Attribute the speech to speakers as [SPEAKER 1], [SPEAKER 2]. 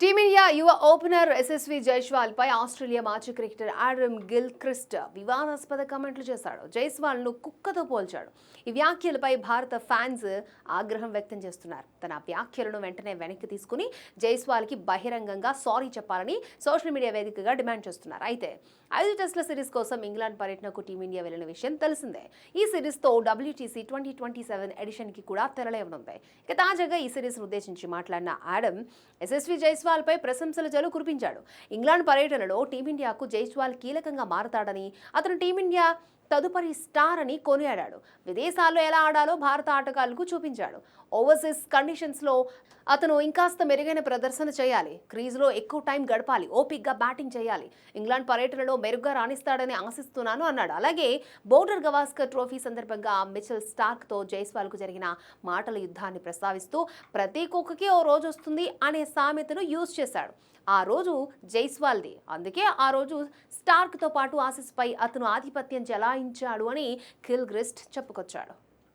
[SPEAKER 1] Team India యువ opener SSV Jaiswal పై Australia మాజీ క్రికెటర్ ఆడమ్ గిల్ క్రిస్ట్ వివాదాస్పద కామెంట్లు చేశాడు. జైస్వాల్ను కుక్కతో పోల్చాడు. ఈ వ్యాఖ్యలపై భారత ఫ్యాన్స్ ఆగ్రహం వ్యక్తం చేస్తున్నారు. తన వ్యాఖ్యలను వెంటనే వెనక్కి తీసుకుని జైస్వాల్కి బహిరంగంగా సారీ చెప్పాలని సోషల్ మీడియా వేదికగా డిమాండ్ చేస్తున్నారు. అయితే ఐదు టెస్టుల సిరీస్ కోసం ఇంగ్లాండ్ పర్యటనకు టీమిండియా వెళ్ళిన విషయం తెలిసిందే. ఈ సిరీస్తో డబ్ల్యూటీసీ ట్వంటీ ట్వంటీ సెవెన్ ఎడిషన్కి కూడా తెరలేవనుంది. ఇక తాజాగా ఈ సిరీస్ ఉద్దేశించి మాట్లాడిన ఆడమ్ ఎస్ఎస్వి జైస్వాల్ పై ప్రశంసల జలు కురిపించాడు ఇంగ్లాండ్ పర్యటనలో టీమిండియాకు జైస్వాల్ కీలకంగా మారతాడని అతను టీమిండియా తదుపరి స్టార్ అని కొనియాడాడు. విదేశాల్లో ఎలా ఆడాలో భారత ఆటగాళ్ళకు చూపించాడు. ఓవర్సీస్ కండిషన్స్లో అతను ఇంకాస్త మెరుగైన ప్రదర్శన చేయాలి. క్రీజ్లో ఎక్కువ టైం గడపాలి. ఓపిక్గా బ్యాటింగ్ చేయాలి. ఇంగ్లాండ్ పర్యటనలో మెరుగ్గా రాణిస్తాడని ఆశిస్తున్నాను అన్నాడు. అలాగే బోర్డర్ గవాస్కర్ ట్రోఫీ సందర్భంగా మిచెల్ స్టార్క్తో జైస్వాల్కు జరిగిన మాటల యుద్ధాన్ని ప్రస్తావిస్తూ ప్రతి కుక్కకి ఓ రోజు వస్తుంది అనే సామెతను యూజ్ చేశాడు. ఆ రోజు జైస్వాల్ది. అందుకే ఆ రోజు స్టార్క్తో పాటు ఆసిస్పై అతను ఆధిపత్యం చెలాయించాడు అని కిల్ గ్రిస్ట్ చెప్పుకొచ్చాడు.